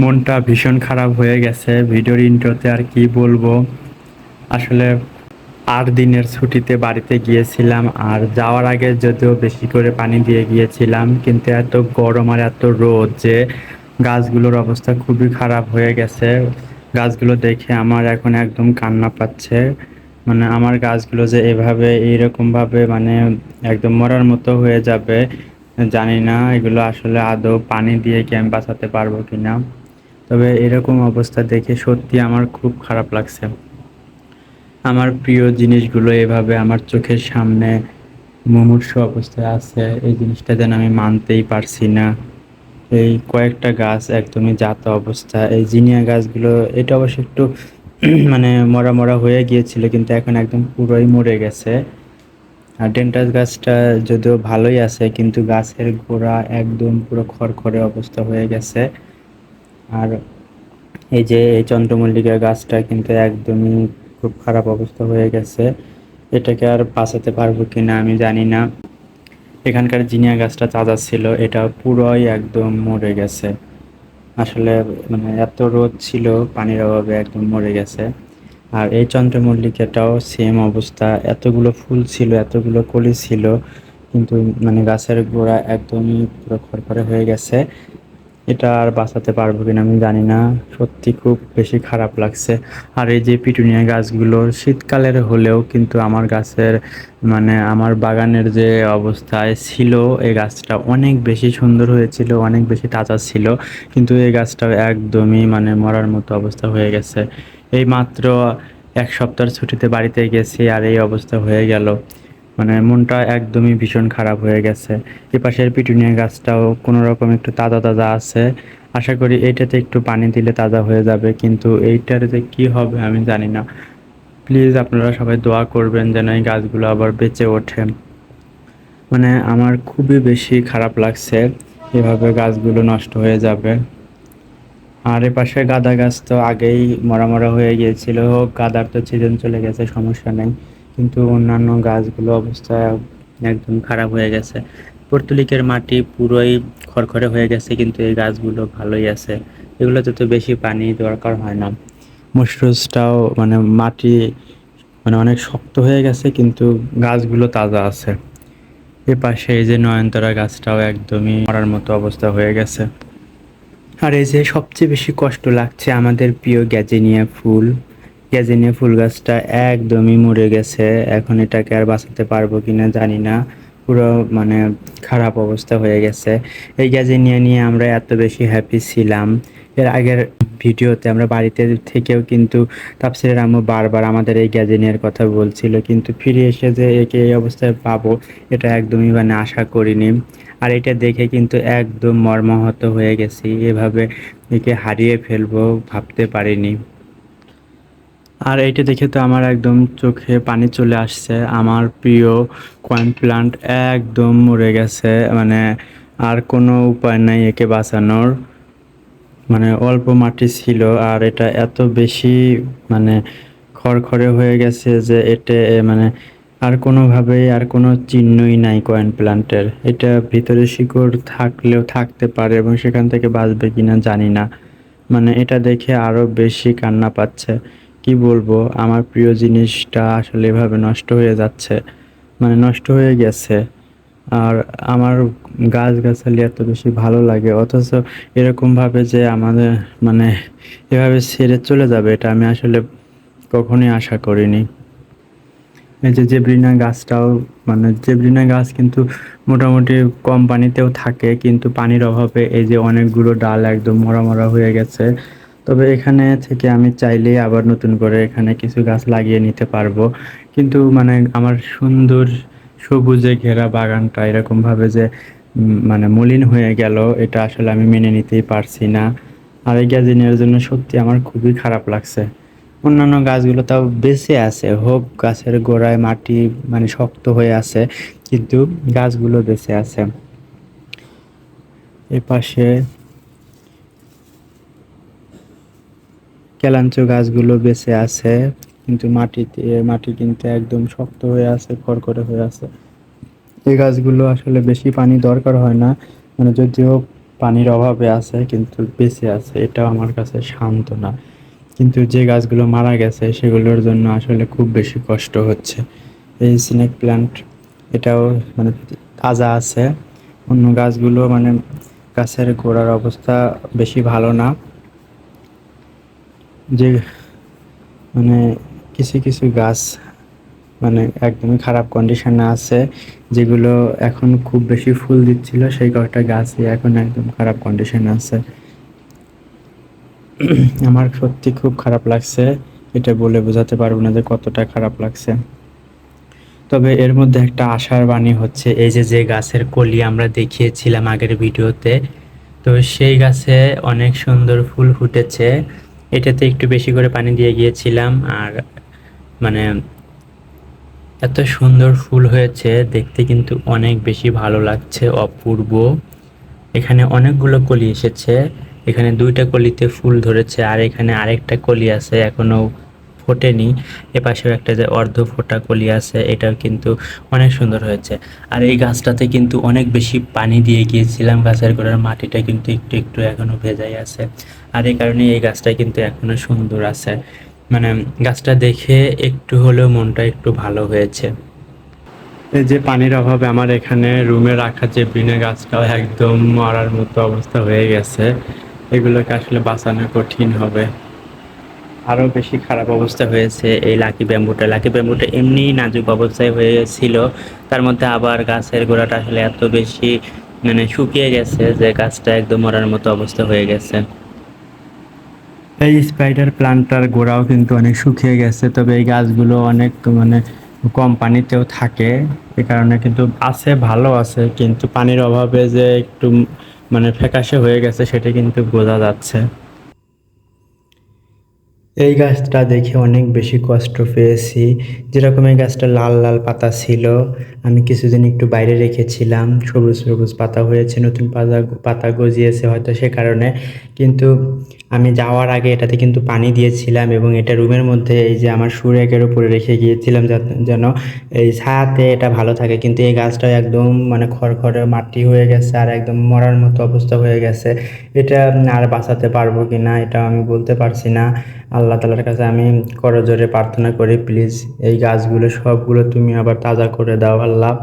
মনটা ভীষণ খারাপ হয়ে গেছে। ভিডিওর ইন্ট্রোতে আর কি বলব? আসলে আট দিনের ছুটিতে বাড়িতে গিয়েছিলাম আর যাওয়ার আগে যদিও বেশি করে পানি দিয়ে গিয়েছিলাম, কিন্তু এত গরম আর এত রোদ যে গাছগুলোর অবস্থা খুবই খারাপ হয়ে গেছে। গাছগুলো দেখে আমার এখন একদম কান্না পাচ্ছে। মানে আমার গাছগুলো যে এভাবে এইরকমভাবে মানে একদম মরার মতো হয়ে যাবে, জানি না এগুলো আসলে আদৌ পানি দিয়ে কি আমি বাঁচাতে পারব কি না তবে এরকম অবস্থা দেখে সত্যি আমার খুব খারাপ লাগছে। আমার প্রিয় জিনিসগুলো এভাবে আমার চোখের সামনে মুমূর্ষ অবস্থায় আছে, এই জিনিসটা যেন আমি মানতেই পারছি না। এই কয়েকটা গাছ একদমই জাত অবস্থা, এই জিনিয়া গাছগুলো, এটা অবশ্য একটু মানে মরা মরা হয়ে গিয়েছিল, কিন্তু এখন একদম পুরোই মরে গেছে। আর ডেন্টাস গাছটা যদিও ভালোই আছে, কিন্তু গাছের গোড়া একদম পুরো খড়খড়ে অবস্থা হয়ে গেছে। আর এই যে এই চন্দ্রমল্লিকা গাছটা কিন্তু একদমই খুব খারাপ অবস্থা হয়ে গেছে। এটাকে আর বাঁচাতে পারব কিনা আমি জানি না। এখানকার জিনিয়া গাছটা তাজা ছিল, এটা পুরোই একদম মরে গেছে। আসলে মানে এত রোদ ছিল, পানির অভাবে একদম মরে গেছে। আর এই চন্দ্রমল্লিকাটাও সেম অবস্থা। এতগুলো ফুল ছিল, এতগুলো কলি ছিল, কিন্তু মানে গাছের গোড়া একদমই পুরো খড়খড়ে হয়ে গেছে। এটা আর বাঁচাতে পারব কিনা আমি জানি না। সত্যি খুব বেশি খারাপ লাগছে। আর এই যে পিটুনিয়া গাছগুলো শীতকালের হলেও কিন্তু আমার গাছের মানে আমার বাগানের যে অবস্থায় ছিল, এই গাছটা অনেক বেশি সুন্দর হয়েছিল, অনেক বেশি তাজা ছিল। কিন্তু এই গাছটা একদমই মানে মরার মতো অবস্থা হয়ে গেছে। এই মাত্র এক সপ্তাহের ছুটিতে বাড়িতে গেছি আর এই অবস্থা হয়ে গেল। মানে মনটা একদমই ভীষণ খারাপ হয়ে গেছে। এ পাশের পিটুনিয়া গাছটাও কোনো রকম একটু তাজা তাজা আছে। আশা করি এইটাতে একটু পানি দিলে তাজা হয়ে যাবে, কিন্তু এইটাতে কি হবে আমি জানি না। প্লিজ আপনারা সবাই দোয়া করবেন যেন এই গাছগুলো আবার বেঁচে ওঠে। মানে আমার খুবই বেশি খারাপ লাগছে এভাবে গাছগুলো নষ্ট হয়ে যাবে। আর এ পাশে গাঁদা গাছ তো আগেই মরা মরা হয়ে গিয়েছিল। গাঁদার তো সিজন চলে গেছে, সমস্যা নেই। কিন্তু অন্যান্য গাছগুলো অবস্থা একদম খারাপ হয়ে গেছে। পর্তুলিকের মাটি পুরোই খড়খড়ে হয়ে গেছে, কিন্তু এই গাছগুলো ভালোই আছে। এগুলোতে তো বেশি পানি দরকার হয় না। মুশরুজটাও মানে মাটি মানে অনেক শক্ত হয়ে গেছে, কিন্তু গাছগুলো তাজা আছে। এ পাশে এই যে নয়নতারা গাছটাও একদমই মরার মতো অবস্থা হয়ে গেছে। আর এই যে সবচেয়ে বেশি কষ্ট লাগছে আমাদের প্রিয় গ্যাজেনিয়া ফুল গ্যাজেনিয়া ফুল গাছটা একদমই মরে গেছে। এখন এটাকে আর বাঁচাতে পারব কিনা জানি না। পুরো মানে খারাপ অবস্থা হয়ে গেছে। এই গ্যাজেনিয়া নিয়ে আমরা এত বেশি হ্যাপি ছিলাম। এর আগের ভিডিওতে আমরা বাড়িতে থেকেও কিন্তু তাপসিরের আম্মু বারবার আমাদের এই গ্যাজেনিয়ার কথা বলছিল, কিন্তু ফিরে এসে যে একে এই অবস্থায় পাবো, এটা একদমই মানে আশা করিনি। আর এটা দেখে কিন্তু একদম মর্মাহত হয়ে গেছি। এভাবে একে হারিয়ে ফেলব ভাবতে পারিনি। আর এইটা দেখে তো আমার একদম চোখে পানি চলে আসছে। আমার প্রিয় কয়েন প্লান্ট একদম মরে গেছে। মানে আর কোনো উপায় নাই একে বাঁচানোর। মানে অল্প মাটি ছিল আর এটা এত বেশি মানে খড়খড়ে হয়ে গেছে যে এটা মানে আর কোনোভাবেই আর কোনো চিহ্নই নাই কয়েন প্লান্টের এটা ভিতরে শিকড় থাকলেও থাকতে পারে এবং সেখান থেকে বাঁচবে কিনা জানি না। মানে এটা দেখে আরও বেশি কান্না পাচ্ছে। কি বলব? আমার প্রিয় জিনিসটা আসলে এভাবে নষ্ট হয়ে যাচ্ছে। মানে নষ্ট হয়ে গেছে। আর আমার গাছ গাছালি এত বেশি ভালো লাগে। অথচ এরকমভাবে যে আমাদের মানে এভাবে ছেড়ে চলে যাবে, এটা আমি আসলে কখনোই আশা করিনি। এই যে জেব্রিনা গাছটাও মানে জেব্রিনা গাছ কিন্তু মোটামুটি কম পানিতেও থাকে, কিন্তু পানির অভাবে এই যে অনেকগুলো ডাল একদম মরা মরা হয়ে গেছে। তবে এখানে থেকে আমি চাইলে আবার নতুন করে এখানে কিছু গাছ লাগিয়ে নিতে পারব। কিন্তু মানে আমার সুন্দর সবুজে ঘেরা বাগানটা এরকমভাবে যে মানে মলিন হয়ে গেল, এটা আসলে আমি মেনে নিতেই পারছি না। আর এই গ্যাজিনিয়ার জন্য সত্যি আমার খুবই খারাপ লাগছে। অন্যান্য গাছগুলো তাও বেঁচে আছে, হোক গাছের গোড়ায় মাটি মানে শক্ত হয়ে আছে, কিন্তু গাছগুলো বেঁচে আছে। এ পাশে কেলাঞ্চ গাছগুলো বেঁচে আছে, কিন্তু মাটিতে, মাটি কিন্তু একদম শক্ত হয়ে আছে, খড়খড়ে হয়ে আছে। এই গাছগুলো আসলে বেশি পানি দরকার হয় না মানে যদিও পানির অভাবে আছে, কিন্তু বেঁচে আছে, এটাও আমার কাছে শান্ত না কিন্তু যে গাছগুলো মারা গেছে, সেগুলোর জন্য আসলে খুব বেশি কষ্ট হচ্ছে। এই স্নেক প্ল্যান্ট, এটাও মানে তাজা আছে। অন্য গাছগুলো মানে গাছের গোড়ার অবস্থা বেশি ভালো না। যে মানে কিছু কিছু গাছ মানে একদমই খারাপ কন্ডিশনে আছে, যেগুলো এখন খুব বেশি ফুল দিচ্ছিল, সেই কয়েকটা গাছই এখন একদম খারাপ কন্ডিশনে আছে। আমার সত্যি খুব খারাপ লাগছে, এটা বলে বোঝাতে পারব না যে কতটা খারাপ লাগছে। তবে এর মধ্যে একটা আশার বাণী হচ্ছে, এই যে যে গাছের কলি আমরা দেখিয়েছিলাম আগের ভিডিওতে, তো সেই গাছে অনেক সুন্দর ফুল ফুটেছে। এটাতে একটু বেশি করে পানি দিয়ে গিয়েছিলাম আর মানে এত সুন্দর ফুল হয়েছে, দেখতে কিন্তু অনেক বেশি ভালো লাগছে, অপূর্ব। এখানে অনেকগুলো কলি এসেছে, এখানে দুইটা কলিতে ফুল ধরেছে আর এখানে আরেকটা কলি আছে, এখনও ফোটেনি। এপাশেও একটা যে অর্ধ ফোটা কলি আছে, এটাও কিন্তু অনেক সুন্দর হয়েছে। আর এই গাছটাতে কিন্তু অনেক বেশি পানি দিয়ে গিয়েছিলাম, গাছের গোড়ার মাটিটা কিন্তু একটু একটু এখনও ভেজাই আছে। আর এই কারণে এই গাছটা কিন্তু এখনও সুন্দর আছে। মানে গাছটা দেখে একটু হলেও মনটা একটু ভালো হয়েছে। এই যে পানির অভাবে আমার এখানে রুমে রাখা যে বিনা গাছটাও একদম মরার মতো অবস্থা হয়ে গেছে। এগুলোকে আসলে বাঁচানো কঠিন হবে। আরও বেশি খারাপ অবস্থা হয়েছে এই লাকি ব্যাম্বুটা। লাকি ব্যাম্বুটা এমনি নাজুক অবস্থায় হয়েছিল। তার মধ্যে আবার গাছের গোড়াটা আসলে এত বেশি মানে শুকিয়ে গেছে যে গাছটা একদম মরার মতো অবস্থা হয়ে গেছে। এই স্পাইডার প্লান্টটার গোড়াও কিন্তু অনেক শুকিয়ে গেছে, তবে এই গাছগুলো অনেক মানে কম পানিতেও থাকে। এ কারণে কিন্তু আছে, ভালো আছে, কিন্তু পানির অভাবে যে একটু মানে ফ্যাকাশে হয়ে গেছে, সেটা কিন্তু বোঝা যাচ্ছে। এই গাছটা দেখে অনেক বেশি কষ্ট পেয়েছি। যেরকম এই গাছটা লাল লাল পাতা ছিল, আমি কিছুদিন একটু বাইরে রেখেছিলাম। সবুজ সবুজ পাতা হয়েছে, নতুন পাতা পাতা গজিয়েছে হয়তো সে কারণে। কিন্তু আমি যাওয়ার আগে এটাতে কিন্তু পানি দিয়েছিলাম এবং এটা রুমের মধ্যে এই যে আমার সুরেকের উপরে রেখে গিয়েছিলাম যেন এই ছায়াতে এটা ভালো থাকে। কিন্তু এই গাছটা একদম মানে খড়খড়ে মাটি হয়ে গেছে আর একদম মরার মতো অবস্থা হয়ে গেছে। এটা আর বাঁচাতে পারব কি না এটা আমি বলতে পারছি না। আল্লাহ তালার কাছে আমি করজোরে প্রার্থনা করি প্লিজ এই গাছগুলো সবগুলো তুমি আবার তাজা করে দাও আল্লাহ।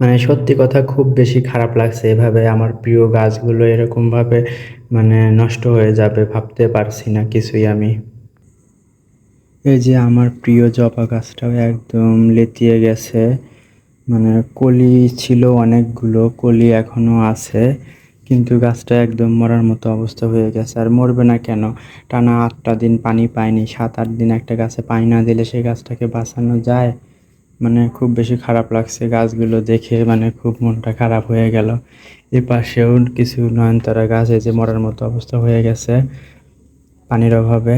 মানে সত্যি কথা খুব বেশি খারাপ লাগছে এভাবে আমার প্রিয় গাছগুলো এরকমভাবে মানে নষ্ট হয়ে যাবে, ভাবতে পারছি না কিছুই আমি। এই যে আমার প্রিয় জবা গাছটাও একদম লেতিয়ে গেছে মানে কলি ছিল অনেকগুলো, কলি এখনও আছে। কিন্তু গাছটা একদম মরার মতো অবস্থা হয়ে গেছে। আর মরবে না কেন? টানা আটটা দিন পানি পায়নি, সাত, আট দিন একটা গাছে পানি না দিলে সেই গাছটাকে বাঁচানো যায়? মানে খুব বেশি খারাপ লাগছে গাছগুলো দেখে মানে খুব মনটা খারাপ হয়ে গেল। এ পাশেও কিছু নয়নতারা গাছ এই যে মরার মতো অবস্থা হয়ে গেছে, পানির অভাবে।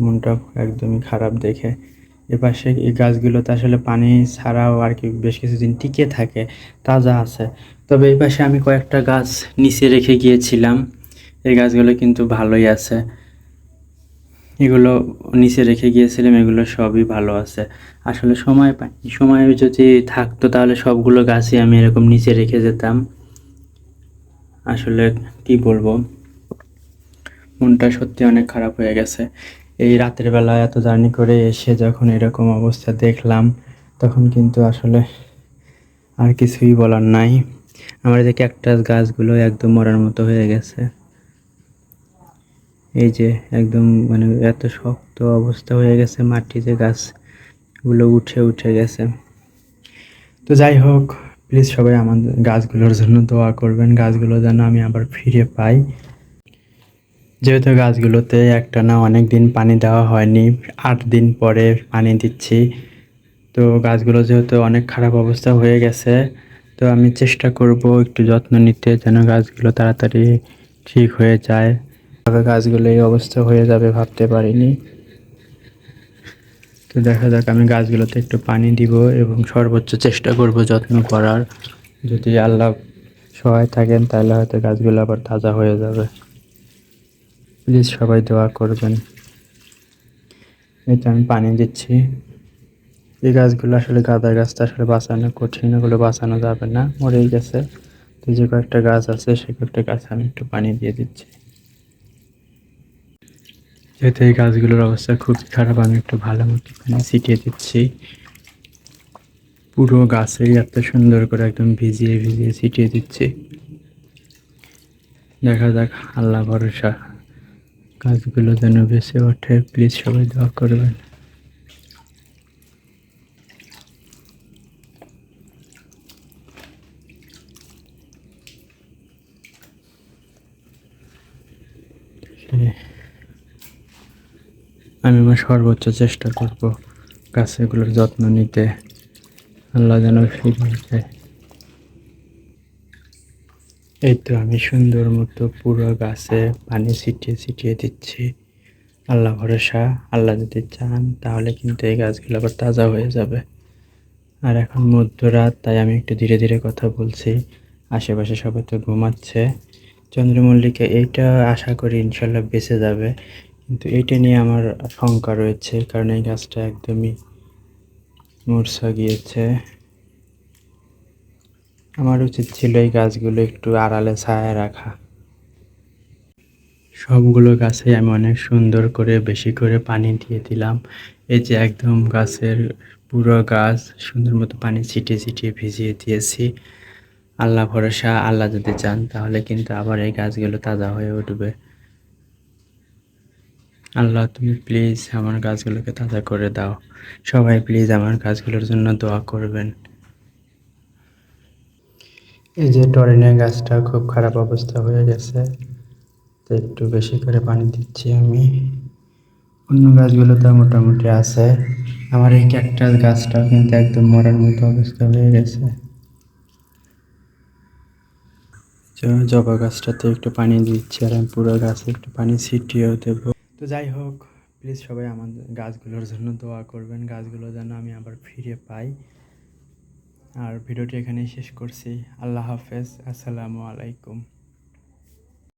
মনটা একদমই খারাপ দেখে। এপাশে এই গাছগুলোতে আসলে পানি ছাড়াও আর কি বেশ কিছুদিন টিকে থাকে, তাজা আছে। তবে এই পাশে আমি কয়েকটা গাছ নিচে রেখে গিয়েছিলাম। এই গাছগুলো কিন্তু ভালোই আছে। এগুলো নিচে রেখে গিয়েছিলাম, এগুলো সবই ভালো আছে। আসলে সময় পাইনি সময় যদি থাকতো তাহলে সবগুলো গাছই আমি এরকম নিচে রেখে যেতাম। আসলে কি বলব? মনটা সত্যি অনেক খারাপ হয়ে গেছে। এই রাতের বেলা এত জার্নি করে এসে যখন এরকম অবস্থা দেখলাম, তখন কিন্তু আসলে আর কিছুই বলার নাই। আমার যে ক্যাকটাস গাছগুলো একদম মরার মতো হয়ে গেছে। এই যে একদম মানে এত শক্ত অবস্থা হয়ে গেছে মাটিতে গাছগুলো উঠে উঠে গেছে। তো যাই হোক প্লিজ সবাই আমাদের গাছগুলোর জন্য দোয়া করবেন। গাছগুলো যেন আমি আবার ফিরে পাই। যেহেতু গাছগুলোতে একটা না অনেক দিন পানি দেওয়া হয়নি, আট দিন পরে পানি দিচ্ছি। তো গাছগুলো যেহেতু অনেক খারাপ অবস্থা হয়ে গেছে, তো আমি চেষ্টা করব একটু যত্ন নিতে যেন গাছগুলো তাড়াতাড়ি ঠিক হয়ে যায়। তবে গাছগুলো এই অবস্থা হয়ে যাবে ভাবতে পারিনি। তো দেখা যাক, আমি গাছগুলোতে একটু পানি দিব এবং সর্বোচ্চ চেষ্টা করব যত্ন করার। যদি আল্লাহ সহায় থাকেন, তাহলে হয়তো গাছগুলো আবার তাজা হয়ে যাবে। প্লিজ সবাই দোয়া করবেন। তো আমি পানি দিচ্ছি। এই গাছগুলো আসলে গাঁদা গাছটা আসলে বাঁচানো কঠিন ওগুলো বাঁচানো যাবে না। মরেই গেছে। তো যে কয়েকটা গাছ আছে সে কয়েকটা গাছ আমি একটু পানি দিয়ে দিচ্ছি। যেহেতু এই গাছগুলোর অবস্থা খুবই খারাপ, আমি একটু ভালো মতো পানি ছিটিয়ে দিচ্ছি। পুরো গাছেই এত সুন্দর করে একদম ভিজিয়ে ভিজিয়ে ছিটিয়ে দিচ্ছি। দেখা যাক, আল্লাহ ভরসা। গাছগুলো যেন বেঁচে ওঠে প্লিজ সবাই দোয়া করবেন। আমি আমার সর্বোচ্চ চেষ্টা করব গাছগুলোর যত্ন নিতে। আল্লাহ যেন ফিরিয়ে দেয় এই তো আমি সুন্দর মতো পুরো গাছে পানি ছিটিয়ে ছিটিয়ে দিচ্ছি। আল্লাহ ভরসা, আল্লাহ যদি চান, তাহলে কিন্তু এই গাছগুলো আবার তাজা হয়ে যাবে। আর এখন মধ্যরাত, তাই আমি একটু ধীরে ধীরে কথা বলছি। আশেপাশে সবাই তো ঘুমাচ্ছে। চন্দ্রমল্লিকা, এইটা আশা করি ইনশাল্লাহ বেঁচে যাবে। কিন্তু এইটা নিয়ে আমার শঙ্কা রয়েছে, কারণ এই গাছটা একদমই মূর্ছা গিয়েছে। আমার উচিত ছিল এই গাছগুলো একটু আড়ালে ছায়া রাখা। সবগুলো গাছে আমি অনেক সুন্দর করে, বেশি করে পানি দিয়ে দিলাম। এই যে একদম গাছের পুরো গাছ, সুন্দর মতো পানি ছিটিয়ে ছিটিয়ে ভিজিয়ে দিয়েছি। আল্লাহ ভরসা, আল্লাহ যদি চান তাহলে কিন্তু আবার এই গাছগুলো তাজা হয়ে উঠবে। আল্লাহ তুমি প্লিজ আমার গাছগুলোকে তাজা করে দাও। সবাই প্লিজ আমার গাছগুলোর জন্য দোয়া করবেন। এই যে টরেনের গাছটা খুব খারাপ অবস্থা হয়ে গেছে, তো একটু বেশি করে পানি দিচ্ছি আমি। অন্য গাছগুলো তো মোটামুটি আছে। আমার এই ক্যাকটাস গাছটাও কিন্তু একদম মরার মতো অবস্থা হয়ে গেছে। জবা গাছটাতে একটু পানি দিচ্ছি আর আমি পুরো গাছে একটু পানি ছিটিয়েও দেবো। তো যাই হোক প্লিজ সবাই আমাদের গাছগুলোর জন্য দোয়া করবেন। গাছগুলো যেন আমি আবার ফিরে পাই। আর ভিডিওটি এখানেই শেষ করছি। আল্লাহ হাফেজ। আসসালামু আলাইকুম।